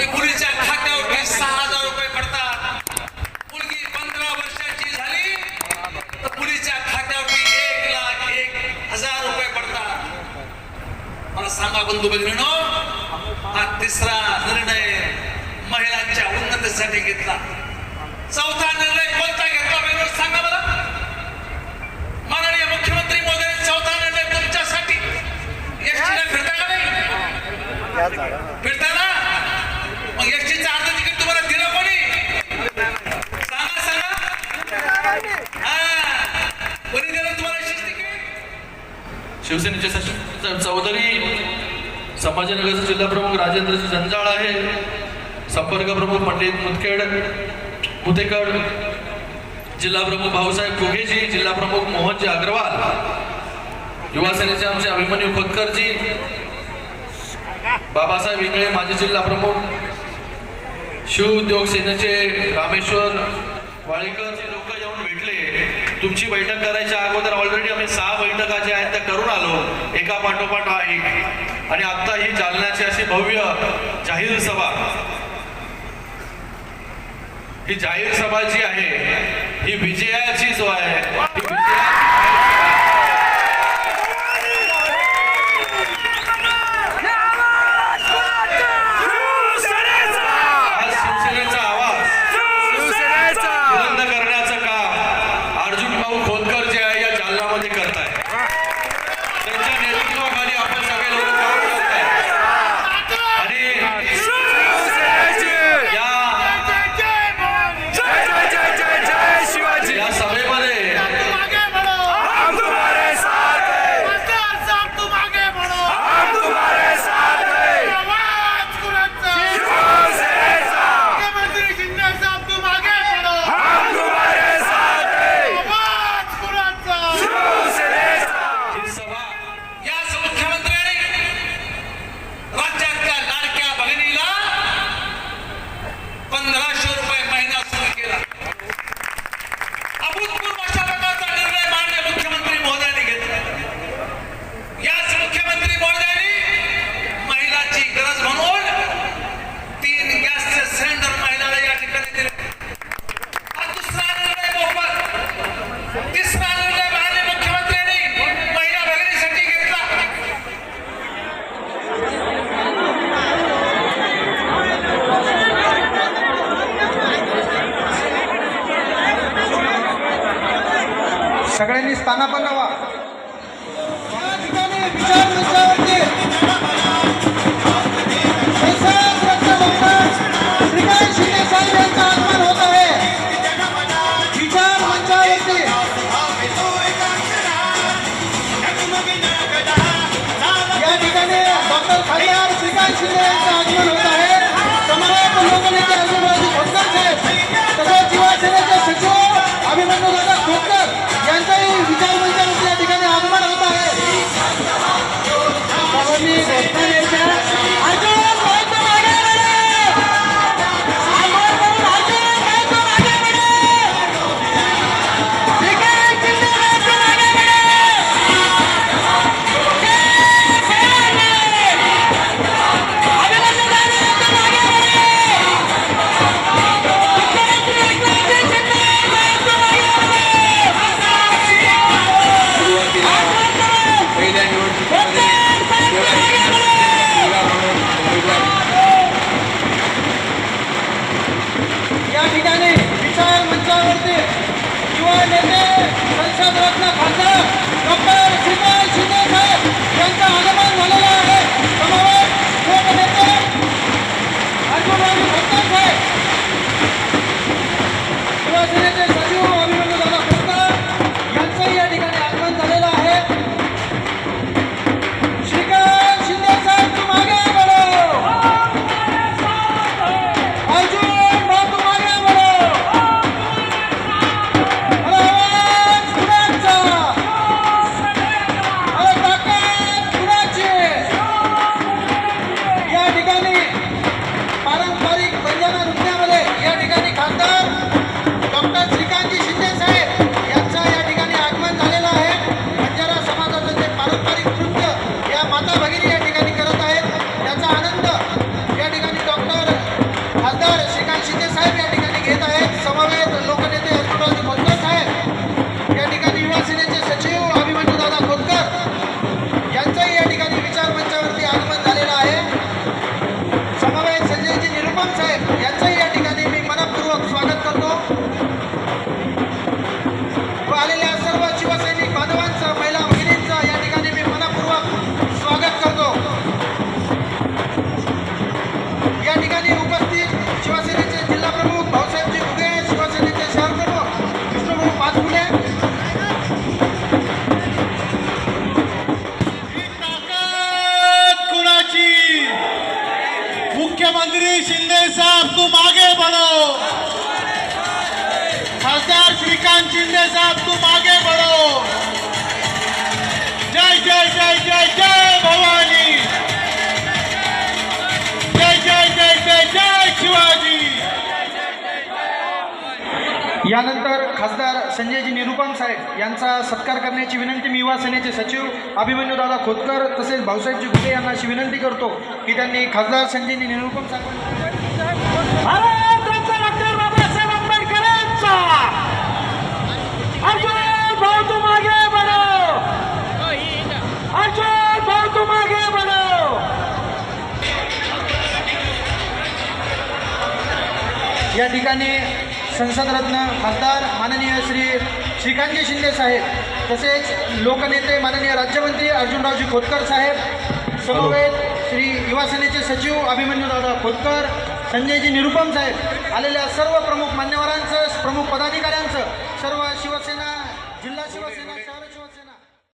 ते मुलीच्या खात्यावरती सहा हजार रुपये पडतात. मुलगी पंधरा वर्षाची झाली तर मुलीच्या खात्यावरती एक लाख एक हजार रुपये पडतात. मला सांगा बंधू बहिणीनो हा तिसरा निर्णय महिलांच्या उन्नतीसाठी घेतला. चौथा निर्णय कोणता घेतला सांगा शिवसेनेचे सचिव चौधरी संभाजीनगरचे जिल्हा प्रमुख राजेंद्र जंजाळ आहे. संपर्क प्रमुख पंडित मुतखेड मुतेकड जिल्हा प्रमुख भाऊसाहेब फुगेजी जिल्हा प्रमुख मोहनजी अग्रवाल युवा सेनेचे आमचे अभिमन्यू खोतकरजी बाबासाहेब इंगळे माजी जिल्हा प्रमुख शिव उद्योग सेनेचे रामेश्वर वाळीकर लोक येऊन भेटले. तुमची बैठक करायच्या अगोदर ऑलरेडी आम्ही सहा बैठका ज्या आहेत त्या करून आलो. एका पाठोपाठ हा एक. आणि आता ही जालन्याची अशी भव्य जाहीर सभा. ही जाहीर सभा जी आहे ही विजयाची जो आहे ही विजया आज शिवसेनेचा आवाज बुलंद करण्याचं काम अर्जुन भाऊ खोतकर जे आहे या जालन्यामध्ये करताय त्यांच्या नेतृत्वाखाली आपण सगळे लोक काम करताय आणि या या सभेमध्ये ही सभा याच मुख्यमंत्र्यांनी राज्यातल्या लाडक्या बहिणीला पंधराशे रुपये महिना सुरू केला अभूतपूर्व अशा प्रकारचा निर्णय माननीय मुख्यमंत्री महोदयांनी घेतला याच मुख्यमंत्री महोदयांनी महिलाची गरज म्हणून तीन गॅसचे सिलेंडर महिलाला या ठिकाणी दिले हा दुसरा निर्णय मोफत तिसरा निर्णय माननीय मुख्यमंत्र्यांनी महिला भगिनीसाठी घेतला सगळ्यांनी स्थानापन्न व्हा या ठिकाणी विचार मंचावरती संसद रत्न डॉक्टर श्रीकांत शिंदे साहेब यांचं आगमन होत आहे विचार मंचावरती या ठिकाणी डॉक्टर खासदार श्रीकांत शिंदे यांचं आगमन होत ದಾವಣಗೆರೆಯ खासदार श्रीकांत शिंदे साहब तुम आगे बढ़ो जय जय जय जय जय भवानी. जय जय जय जय जय शिवाजी. यानंतर खासदार संजयजी निरुपम साहेब यांचा सत्कार करण्याची विनंती मी युवा सेनेचे सचिव अभिमन्यू दादा खोतकर तसेच भाऊसाहेबजी घुटे यांना अशी विनंती करतो की त्यांनी खासदार संजयजी निरुपम साहेब या ठिकाणी संसदरत्न खासदार माननीय श्री श्रीकांतजी शिंदे साहेब तसेच लोकनेते माननीय राज्यमंत्री अर्जुनरावजी खोतकर साहेब समवेत श्री युवासेनेचे सचिव अभिमन्यू दादा खोतकर संजयजी निरुपम साहेब आलेल्या सर्व प्रमुख मान्यवरांचं प्रमुख पदाधिकाऱ्यांचं सर्व शिवसेना जिल्हा शिवसेना